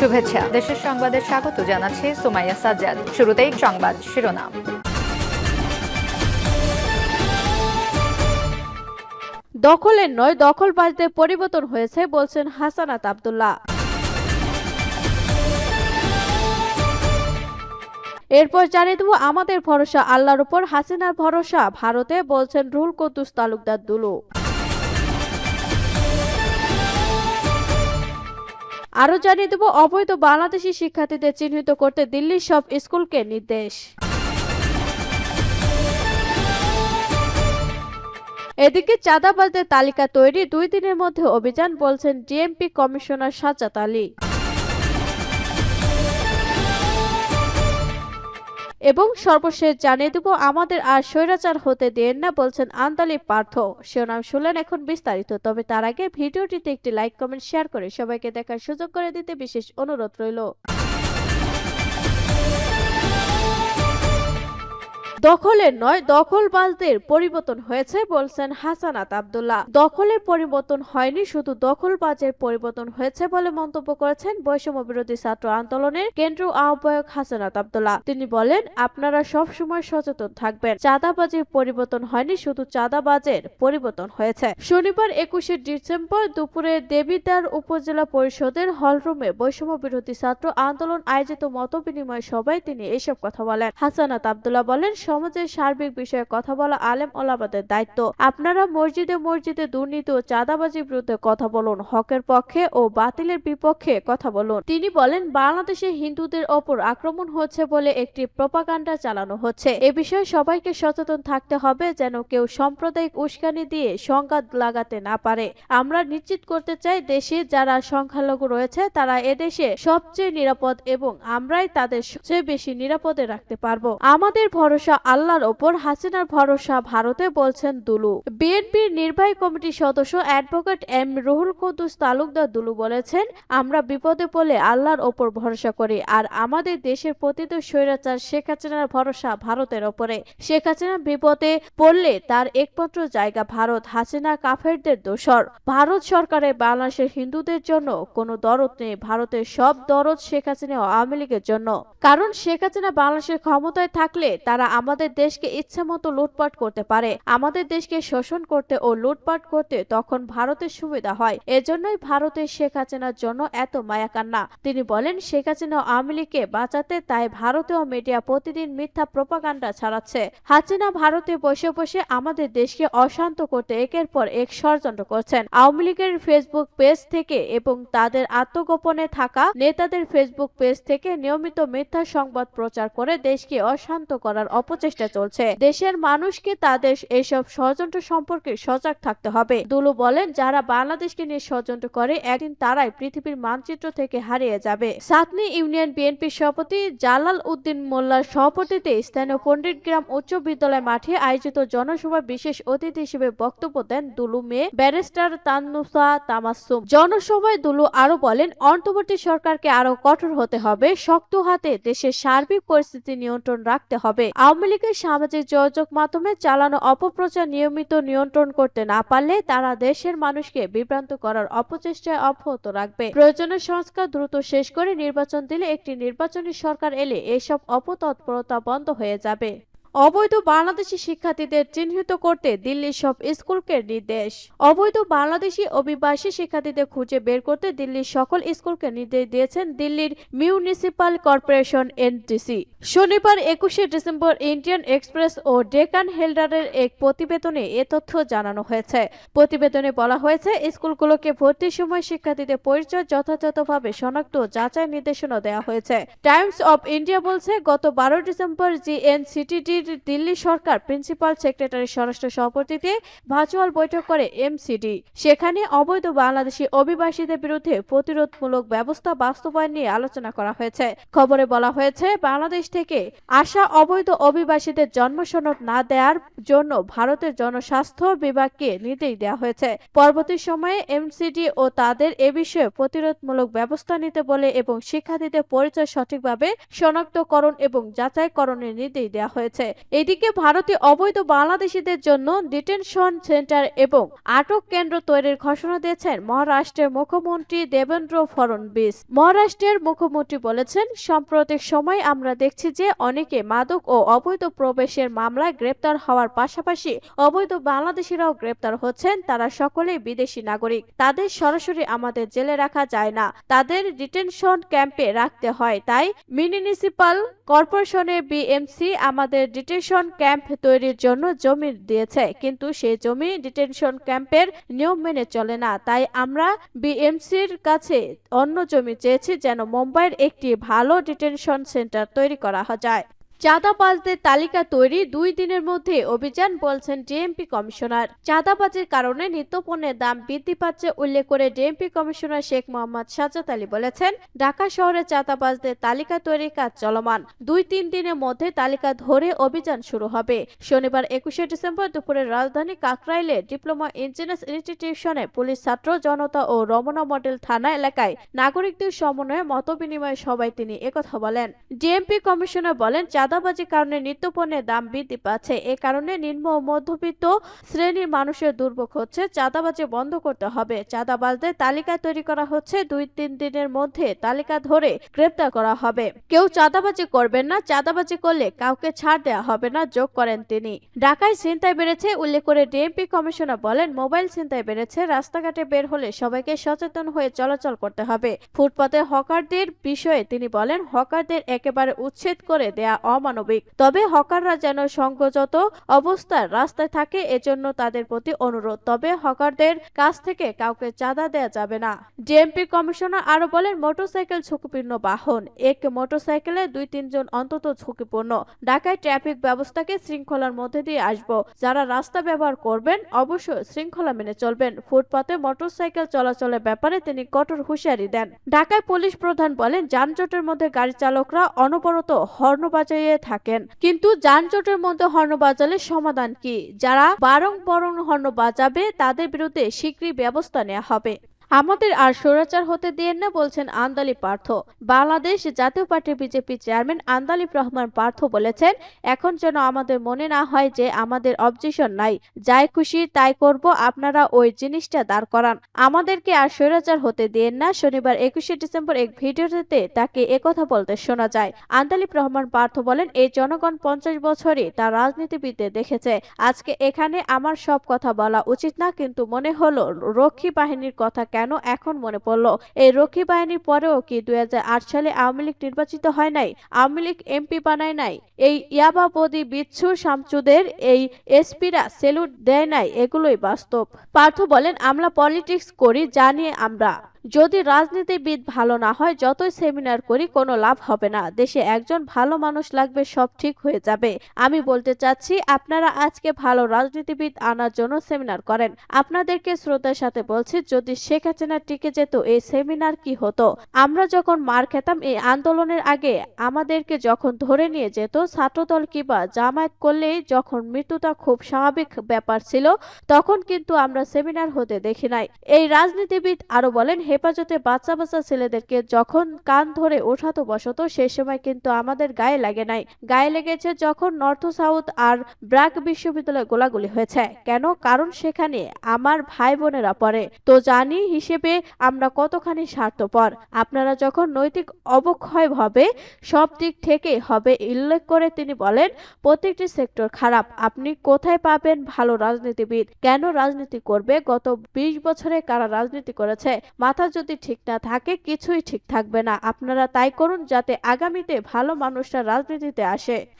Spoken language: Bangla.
শুভেচ্ছা। দেশের সংবাদে স্বাগত জানাচ্ছি সুমাইয়া সাজ্জাদ। শুরুতেই সংবাদ শিরোনাম। দখলের নয়, দখলবাজদের পরিবর্তন হয়েছে বলছেন হাসানাত আব্দুল্লাহ। এরপর জানিয়ে দেবো, আমাদের ভরসা, আল্লাহর উপর হাসিনার ভরসা, ভারতে বলছেন রুহুল কুদ্দুস তালুকদার দুলু আরও জানিয়ে দেব, অবৈধ বাংলাদেশি শিক্ষার্থীদের চিহ্নিত করতে দিল্লির সব স্কুলকে নির্দেশ। এদিকে চাঁদাবাজদের তালিকা তৈরি, দুই দিনের মধ্যে অভিযান বলছেন ডিএমপি কমিশনার সাজাত আলী। এবং সর্বশেষ জানিয়ে দেব, আমাদের আর স্বৈরাচার হতে দেন না বলছেন আন্তালি পার্থ। শিরোনাম শুনলেন এখন বিস্তারিত, তবে তার আগে ভিডিওটিতে একটি লাইক কমেন্ট শেয়ার করে সবাইকে দেখার সুযোগ করে দিতে বিশেষ অনুরোধ রইল। দখলের নয়, দখলবাজদের পরিবর্তন হয়েছে বলছেন হাসানাত আব্দুল্লাহ। দখলের পরিবর্তন হয়নি, শুধু দখলবাজের পরিবর্তন হয়েছে বলে মন্তব্য করেছেন বৈষম্য বিরোধী ছাত্র আন্দোলনের কেন্দ্রীয় আহ্বায়ক হাসানাত আব্দুল্লাহ। তিনি বলেন, আপনারা সব সময় সচেতন থাকবেন। চাঁদাবাজির পরিবর্তন হয়নি, শুধু চাঁদাবাজের পরিবর্তন হয়েছে। শনিবার একুশে ডিসেম্বর দুপুরে দেবিদ্বার উপজেলা পরিষদের হলরুমে বৈষম্য বিরোধী ছাত্র আন্দোলন আয়োজিত মত বিনিময় সভায় তিনি এসব কথা বলেন। হাসানাত আব্দুল্লাহ বলেন সমাজের সার্বিক বিষয়ে কথা বলা আলেম ওলামাদের দায়িত্ব। আপনারা মসজিদে মসজিদে দুর্নীতি ও চাঁদাবাজির বিরুদ্ধে কথা বলুন, হকের পক্ষে ও বাতিলের বিপক্ষে কথা বলুন। তিনি বলেন, বাংলাদেশে হিন্দুদের ওপর আক্রমণ হচ্ছে বলে একটি প্রপাগান্ডা চালানো হচ্ছে। এ বিষয়ে সবাইকে সচেতন থাকতে হবে যেন কেউ সাম্প্রদায়িক উস্কানি দিয়ে সংঘাত লাগাতে না পারে। আমরা নিশ্চিত করতে চাই, দেশে যারা সংখ্যালঘু রয়েছে, তারা এদেশে সবচেয়ে নিরাপদ এবং আমরাই তাদের সবচেয়ে বেশি নিরাপদে রাখতে পারব। আমাদের ভরসা আল্লাহর ওপর হাসিনার ভরসা, ভারতে বলছেন দুলু। বিএনপির নির্বাহী কমিটির সদস্য অ্যাডভোকেট এম রুহুল কুদ্দুস তালুকদার দুলু বলেছেন, আমরা বিপদে পড়লে আল্লাহর ওপর ভরসা করি, আর আমাদের দেশের প্রতিত স্বৈরাচার শেখ হাসিনার ভরসা ভারতের ওপরে। শেখ হাসিনা বিপদে পড়লে তার একমাত্র জায়গা ভারত, হাসিনা কাফেরদের দোষর। ভারত সরকারের বাংলাদেশের হিন্দুদের জন্য কোনো দরদ নেই, ভারতের সব দরদ শেখ হাসিনা আওয়ামী লীগের জন্য। কারণ শেখ হাসিনা বাংলাদেশের ক্ষমতায় থাকলে তারা আমাদের দেশকে ইচ্ছে মতো লুটপাট করতে পারে। আমাদের দেশকে শোষণ করতে ও লুটপাট করতে তখন ভারতের সুবিধা হয়। এজন্যই ভারতের শেখ হাসিনার জন্য এত মায়া কান্না। তিনি বলেন, শেখ হাসিনা আওয়ামী লীগকে বাঁচাতে তাই ভারতীয় মিডিয়া প্রতিদিন মিথ্যা প্রপাগান্ডা ছড়াচ্ছে। হাসিনা ভারতে বসে বসে আমাদের দেশকে অশান্ত করতে একের পর এক ষড়যন্ত্র করছেন। আওয়ামী লীগের ফেসবুক পেজ থেকে এবং তাদের আত্মগোপনে থাকা নেতাদের ফেসবুক পেজ থেকে নিয়মিত মিথ্যা সংবাদ প্রচার করে দেশকে অশান্ত করার অপচেষ্টা চলছে। দেশের মানুষকে তাদের এসব ষড়যন্ত্র সম্পর্কে সজাগ থাকতে হবে। দুলু বলেন, যারা বাংলাদেশকে নিয়ে ষড়যন্ত্র করে, একদিন তারাই পৃথিবীর মানচিত্র থেকে হারিয়ে যাবে। সাতনি ইউনিয়ন বিএনপির সভাপতি জালাল উদ্দিন মোল্লার সভাপতিতে স্থানীয় পণ্ডিতগ্রাম উচ্চ বিদ্যালয় মাঠে আয়োজিত জনসভায় বিশেষ অতিথি হিসেবে বক্তব্য দেন দুলু মেয়ে ব্যারিস্টার তান্নুসা তামাসুম। জনসভায় দুলু আরও বলেন, অন্তর্বর্তী সরকারকে আরও কঠোর হতে হবে, শক্ত হাতে দেশের সার্বিক পরিস্থিতি নিয়ন্ত্রণ রাখতে হবে। আওয়ামী লীগের সামাজিক যোগাযোগ মাধ্যমে চালানো অপপ্রচার নিয়মিত নিয়ন্ত্রণ করতে না পারলে তারা দেশের মানুষকে বিভ্রান্ত করার অপচেষ্টায় অব্যাহত রাখবে। প্রয়োজনীয় সংস্কার দ্রুত শেষ করে নির্বাচন দিলে একটি নির্বাচনী সরকার এলে এসব অপতৎপরতা বন্ধ হয়ে যাবে। অবৈধ বাংলাদেশি শিক্ষার্থীদের চিহ্নিত করতে দিল্লির সব স্কুলকে নির্দেশ। অবৈধ বাংলাদেশি অভিবাসী শিক্ষার্থীদের খুঁজে বের করতে দিল্লির সকল স্কুলকে নির্দেশ দিয়েছেন দিল্লির মিউনিসিপাল কর্পোরেশন এনটিসি। শনিবার একুশে ডিসেম্বর ইন্ডিয়ান এক্সপ্রেস ও ডেকান হেল্ডারের এক প্রতিবেদনে এ তথ্য জানানো হয়েছে। প্রতিবেদনে বলা হয়েছে, স্কুলগুলোকে ভর্তির সময় শিক্ষার্থীদের পরিচয় যথাযথভাবে শনাক্ত যাচাই নির্দেশনা দেওয়া হয়েছে। টাইমস অব ইন্ডিয়া বলছে, গত বারো ডিসেম্বর জিএনসিটিডির দিল্লি সরকার প্রিন্সিপাল সেক্রেটারির স্বরাষ্ট্র সভাপতিতে ভার্চুয়াল বৈঠক করে এমসিডি। সেখানে অবৈধ বাংলাদেশি অভিবাসীদের বিরুদ্ধে প্রতিরোধমূলক ব্যবস্থা বাস্তবায়ন নিয়ে আলোচনা করা হয়েছে। খবরে বলা হয়েছে, বাংলাদেশ থেকে আসা অবৈধ অভিবাসীদের জন্ম সনদ না দেওয়ার জন্য ভারতের জনস্বাস্থ্য বিভাগকে নির্দেশ দেওয়া হয়েছে। পরবর্তী সময়ে এমসিডি ও তাদের এ বিষয়ে প্রতিরোধমূলক ব্যবস্থা নিতে বলে এবং শিক্ষার্থীদের পরিচয় সঠিকভাবে শনাক্তকরণ এবং যাচাইকরণের নির্দেশ দেওয়া হয়েছে। এদিকে ভারতে অবৈধ বাংলাদেশিদের জন্য ডিটেনশন সেন্টার এবং আটক কেন্দ্র তৈরির ঘোষণা দিয়েছেন মহারাষ্ট্রের মুখ্যমন্ত্রী দেবেন্দ্র ফডণবীস মহারাষ্ট্রের মুখ্যমন্ত্রী বলেছেন সাম্প্রতিক সময় আমরা দেখছি যে অনেকে মাদক ও অবৈধ প্রবেশের মামলায় গ্রেপ্তার হওয়ার পাশাপাশি অবৈধ বাংলাদেশিরাও গ্রেপ্তার হচ্ছেন। তারা সকলেই বিদেশি নাগরিক। তাদের সরাসরি আমাদের জেলে রাখা যায় না। তাদের ডিটেনশন ক্যাম্পে রাখতে হয়। তাই মিউনিসিপাল কর্পোরেশনের বিএমসি আমাদের ডিটেনশন ক্যাম্প তৈরির জন্য জমি দিয়েছে, কিন্তু সেই জমি ডিটেনশন ক্যাম্পের নিয়ম মেনে চলে না। তাই আমরা বিএমসির কাছে অন্য জমি চেয়েছি যেন মুম্বাইয়ের একটি ভালো ডিটেনশন সেন্টার তৈরি করা যায়। চাঁদাবাজদের তালিকা তৈরি দুই দিনের মধ্যে অভিযান বলছেন ডিএমপি কমিশনার। চাঁদাবাজের কারণে নিত্যপণ্যের দাম বৃদ্ধি পাচ্ছে উল্লেখ করে ডিএমপি কমিশনার শেখ মোহাম্মদ সাজাদ আলী বলেছেন, ঢাকা শহরে চাঁদাবাজদের তালিকা তৈরির কাজ চলমান। দুই তিন দিনের মধ্যে তালিকা ধরে অভিযান শুরু হবে। শনিবার একুশে ডিসেম্বর দুপুরে রাজধানী কাকরাইলে ডিপ্লোমা ইঞ্জিনিয়ার্স ইনস্টিটিউশনে পুলিশ ছাত্র, জনতা ও রমনা মডেল থানা এলাকায় নাগরিকদের সমন্বয়ে মতবিনিময় সভায় তিনি একথা বলেন। ডিএমপি কমিশনার বলেন চাঁদাবাজির কারণে নিত্যপণ্যের দাম বৃদ্ধি পাচ্ছে। এ কারণে নিম্ন ও মধ্যবিত্ত শ্রেণির মানুষের দুর্ভোগ হচ্ছে। চাঁদাবাজি বন্ধ করতে হবে। চাঁদাবাজদের তালিকা তৈরি করা হচ্ছে। দুই তিন দিনের মধ্যে তালিকা ধরে গ্রেপ্তার করা হবে। কেউ চাঁদাবাজি করবেন না। চাঁদাবাজি করলে কাউকে ছাড় দেওয়া হবে না। যোগ করেন তিনি। ঢাকায় চিন্তায় বেড়েছে। উল্লেখ করে ডিএমপি কমিশনার বলেন, মোবাইল চিন্তায় বেড়েছে। রাস্তাঘাটে বের হলে সবাইকে সচেতন হয়ে চলাচল করতে হবে। ফুটপাতে হকারদের বিষয়ে তিনি বলেন, হকারদের একেবারে উচ্ছেদ করে দেয়া অমানবিক। তবে হকাররা যেন সংযত অবস্থার রাস্তায় থাকে, এজন্য তাদের প্রতি অনুরোধ। তবে হকারদের কাছ থেকে কাউকে চাঁদা দেয়া যাবে না। ডিএমপি কমিশনার আরও বলেন, মোটরসাইকেল ঝুঁকিপূর্ণ বাহন। এক মোটরসাইকেলে দুই তিনজন অন্তত ঝুঁকিপূর্ণ। ঢাকায় ট্রাফিক ব্যবস্থাকে শৃঙ্খলার মধ্যে দিয়ে আসব। যারা রাস্তা ব্যবহার করবেন, অবশ্যই শৃঙ্খলা মেনে চলবেন। ফুটপাতে মোটরসাইকেল চলাচলের ব্যাপারে তিনি কঠোর হুঁশিয়ারি দেন। ঢাকায় পুলিশ প্রধান বলেন, যানজটের মধ্যে গাড়ি চালকরা অনবরত হর্ন বাজাইয়ে থাকেন। কিন্তু যানজটের মধ্যে হর্ন বাজালে সমাধান কি? যারা বারং বরং হর্ন বাজাবে, তাদের বিরুদ্ধে শীঘ্রই ব্যবস্থা নেওয়া হবে। আমাদের আর স্বৈরাচার হতে দিয়েন না বলছেন Andalib Partho. Bangladesh Jatiya party BJP chairman Andalib Rahman Partho বলেছেন, এখন যেন আমাদের মনে না হয় যে আমাদের অবজেকশন নাই। যাই খুশি তাই করব, আপনারা ওই জিনিসটা দাঁড় করান। আমাদেরকে আর স্বৈরাচার হতে দিয়েন না। শনিবার একুশে ডিসেম্বর এক ভিডিওতে তাকে একথা বলতে শোনা যায়। আন্দালিব রহমান পার্থ বলেন, এই জনগণ পঞ্চাশ বছরই তার রাজনীতিবিদে দেখেছে। আজকে এখানে আমার সব কথা বলা উচিত না, কিন্তু মনে হলো রক্ষী বাহিনীর কথা কেন এখন মনে পড়ল? এই রক্ষী বাহিনীর পরেও কি দুই হাজার আট সালে আওয়ামী লীগ নির্বাচিত হয় নাই? আওয়ামী লীগ এমপি বানায় নাই? এই ইয়াবাবদি বিচ্ছু সামচুদের এই এসপিরা সেলুট দেয় নাই? এগুলোই বাস্তব। পার্থ বলেন, আমরা পলিটিক্স করি, জানি আমরা। যদি রাজনীতিবিদ ভালো না হয়, যতই সেমিনার করি, কোনো লাভ হবে না। দেশে একজন ভালো মানুষ লাগবে, সব ঠিক হয়ে যাবে। আমি বলতে চাচ্ছি, আপনারা আজকে ভালো রাজনীতিবিদ আনার জন্য সেমিনার করেন। আপনাদেরকে শ্রদ্ধার সাথে বলছি, যদি শেখ হাসিনা টিকে যেত, এই সেমিনার কি হতো? আমরা যখন মার খেতাম, এই আন্দোলনের আগে আমাদেরকে যখন ধরে নিয়ে যেত, ছাত্রদল কিংবা জামায়াত করলেই যখন মৃত্যুটা খুব স্বাভাবিক ব্যাপার ছিল, তখন কিন্তু আমরা সেমিনার হতে দেখি নাই। এই রাজনীতিবিদ আরও বলেন হেফাজতে বাচ্চা বাচ্চা ছেলেদেরকে যখন কান ধরে ওঠাতো বসতো সেই সময় কিন্তু আমাদের গায়ে লাগে নাই। গায়ে লেগেছে যখন নর্থ সাউথ আর ব্র্যাক বিশ্ববিদ্যালয়ে গোলাগুলি হয়েছে। কেন? কারণ সেখানে আমার ভাই বোনেরা পড়ে। তো জানি হিসেবে আমরা কতখানি স্বার্থপর। আপনারা যখন নৈতিক অবক্ষয় হবে, সব দিক থেকে হবে উল্লেখ করে তিনি বলেন, প্রত্যেকটি সেক্টর খারাপ। আপনি কোথায় পাবেন ভালো রাজনীতিবিদ? কেন রাজনীতি করবে? গত বিশ বছরে কারা রাজনীতি করেছে? মাথা যদি ঠিক না থাকে, কিছুই ঠিক থাকবে না। আপনারা তাই করুন যাতে আগামীতে ভালো মানুষরা রাজনীতিতে আসে।